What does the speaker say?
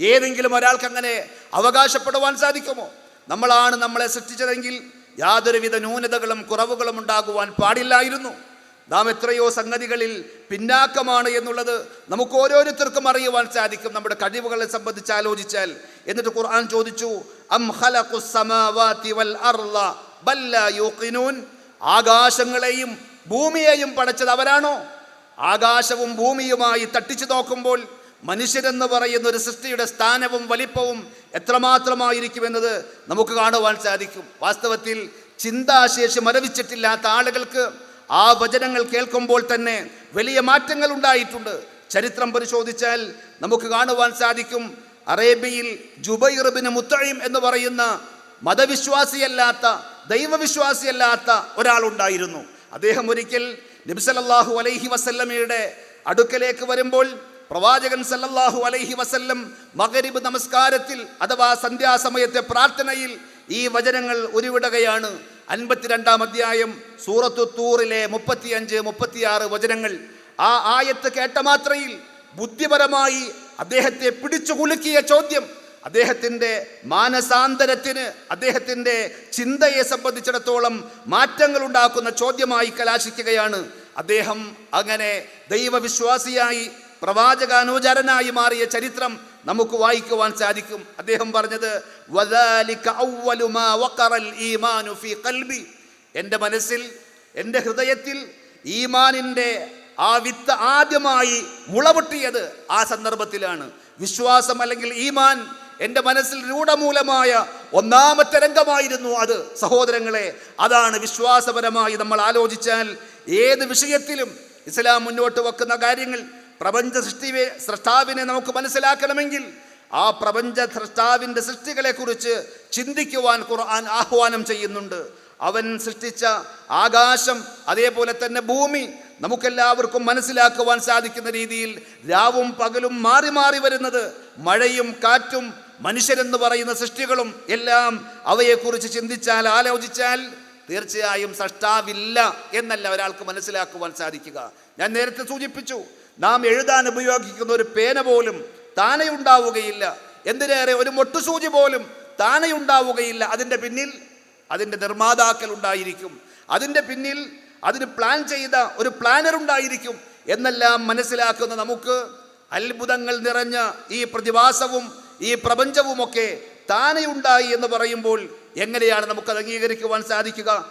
ഏതെങ്കിലും ഒരാൾക്ക് അങ്ങനെ അവകാശപ്പെടുവാൻ സാധിക്കുമോ? നമ്മളാണ് നമ്മളെ സൃഷ്ടിച്ചതെങ്കിൽ യാതൊരുവിധ ന്യൂനതകളും കുറവുകളും ഉണ്ടാകുവാൻ പാടില്ലായിരുന്നു. നാം എത്രയോ സംഗതികളിൽ പിന്നാക്കമാണ് എന്നുള്ളത് നമുക്ക് ഓരോരുത്തർക്കും അറിയുവാൻ സാധിക്കും. നമ്മുടെ കഴിവുകളെ സംബന്ധിച്ച് ആലോചിച്ചാൽ. എന്നിട്ട് ഖുർആൻ ചോദിച്ചു അം വൽ ആകാശങ്ങളെയും ഭൂമിയെയും പടച്ചത് അവരാണോ? ആകാശവും ഭൂമിയുമായി തട്ടിച്ചു നോക്കുമ്പോൾ മനുഷ്യരെന്ന് പറയുന്ന ഒരു സൃഷ്ടിയുടെ സ്ഥാനവും വലിപ്പവും എത്രമാത്രമായിരിക്കുമെന്നത് നമുക്ക് കാണുവാൻ സാധിക്കും. വാസ്തവത്തിൽ ചിന്താശേഷി മരവിച്ചിട്ടില്ലാത്ത ആളുകൾക്ക് ആ വചനങ്ങൾ കേൾക്കുമ്പോൾ തന്നെ വലിയ മാറ്റങ്ങൾ ഉണ്ടായിട്ടുണ്ട്. ചരിത്രം പരിശോധിച്ചാൽ നമുക്ക് കാണുവാൻ സാധിക്കും അറേബ്യയിൽ ജുബൈർബിന് മുത്തഴിം എന്ന് പറയുന്ന മതവിശ്വാസിയല്ലാത്ത ദൈവവിശ്വാസിയല്ലാത്ത ഒരാളുണ്ടായിരുന്നു. അദ്ദേഹം ഒരിക്കൽ നബിസലല്ലാഹു അലൈഹി വസല്ലമയുടെ അടുക്കലേക്ക് വരുമ്പോൾ പ്രവാചകൻ സല്ലല്ലാഹു അലൈഹി വസല്ലം മകരിബ് നമസ്കാരത്തിൽ അഥവാ സന്ധ്യാസമയത്തെ പ്രാർത്ഥനയിൽ ഈ വചനങ്ങൾ ഉരുവിടുകയാണ്. അൻപത്തിരണ്ടാം അധ്യായം സൂറത്തു തൂറിലെ മുപ്പത്തിയഞ്ച് മുപ്പത്തിയാറ് വചനങ്ങൾ. ആ ആയത്ത് കേട്ട മാത്രയിൽ ബുദ്ധിപരമായി അദ്ദേഹത്തെ പിടിച്ചു കുലുക്കിയ ചോദ്യം. അദ്ദേഹത്തിന്റെ മാനസാന്തരത്തിന് അദ്ദേഹത്തിന്റെ ചിന്തയെ സംബന്ധിച്ചിടത്തോളം മാറ്റങ്ങൾ ഉണ്ടാക്കുന്ന ചോദ്യമായി കലാശിക്കുകയാണ്. അദ്ദേഹം അങ്ങനെ ദൈവവിശ്വാസിയായി പ്രവാചകാനുചരനായി മാറിയ ചരിത്രം നമുക്ക് വായിക്കുവാൻ സാധിക്കും. അദ്ദേഹം പറഞ്ഞത്. എന്റെ മനസ്സിൽ എന്റെ ഹൃദയത്തിൽ ഈമാനിന്റെ ആ വിത്ത് ആദ്യമായി മുളപൊട്ടിയത് ആ സന്ദർഭത്തിലാണ്. വിശ്വാസം അല്ലെങ്കിൽ ഈമാൻ എന്റെ മനസ്സിൽ രൂഢമൂലമായ ഒന്നാമത്തെ രംഗമായിരുന്നു അത് സഹോദരങ്ങളെ. അതാണ് വിശ്വാസപരമായി നമ്മൾ ആലോചിച്ചാൽ ഏത് വിഷയത്തിലും ഇസ്ലാം മുന്നോട്ട് വെക്കുന്ന കാര്യങ്ങൾ പ്രപഞ്ച സൃഷ്ടി സൃഷ്ടാവിനെ നമുക്ക് മനസ്സിലാക്കണമെങ്കിൽ ആ പ്രപഞ്ച സൃഷ്ടാവിന്റെ സൃഷ്ടികളെക്കുറിച്ച് ചിന്തിക്കുവാൻ ഖുർആൻ ആഹ്വാനം ചെയ്യുന്നുണ്ട്. അവൻ സൃഷ്ടിച്ച ആകാശം അതേപോലെ തന്നെ ഭൂമി നമുക്കെല്ലാവർക്കും മനസ്സിലാക്കുവാൻ സാധിക്കുന്ന രീതിയിൽ രാവും പകലും മാറി മാറി വരുന്നത് മഴയും കാറ്റും മനുഷ്യരെന്ന് പറയുന്ന സൃഷ്ടികളും എല്ലാം അവയെക്കുറിച്ച് ചിന്തിച്ചാൽ ആലോചിച്ചാൽ തീർച്ചയായും സൃഷ്ടാവില്ല എന്നല്ല ഒരാൾക്ക് മനസ്സിലാക്കുവാൻ സാധിക്കുക. ഞാൻ നേരത്തെ സൂചിപ്പിച്ചു നാം എഴുതാൻ ഉപയോഗിക്കുന്ന ഒരു പേന പോലും താനയുണ്ടാവുകയില്ല. എന്തിനേറെ ഒരു മൊട്ടുസൂചി പോലും താനയുണ്ടാവുകയില്ല. അതിന്റെ പിന്നിൽ അതിന്റെ നിർമ്മാതാക്കൾ ഉണ്ടായിരിക്കും. അതിന്റെ പിന്നിൽ അതിന് പ്ലാൻ ചെയ്ത ഒരു പ്ലാനർ ഉണ്ടായിരിക്കും എന്നെല്ലാം മനസ്സിലാക്കുന്ന നമുക്ക് അത്ഭുതങ്ങൾ നിറഞ്ഞ ഈ പ്രതിഭാസവും ഈ പ്രപഞ്ചവുമൊക്കെ താനെ ഉണ്ടായി എന്ന് പറയുമ്പോൾ എങ്ങനെയാണ് നമുക്കത് അംഗീകരിക്കുവാൻ സാധിക്കുക?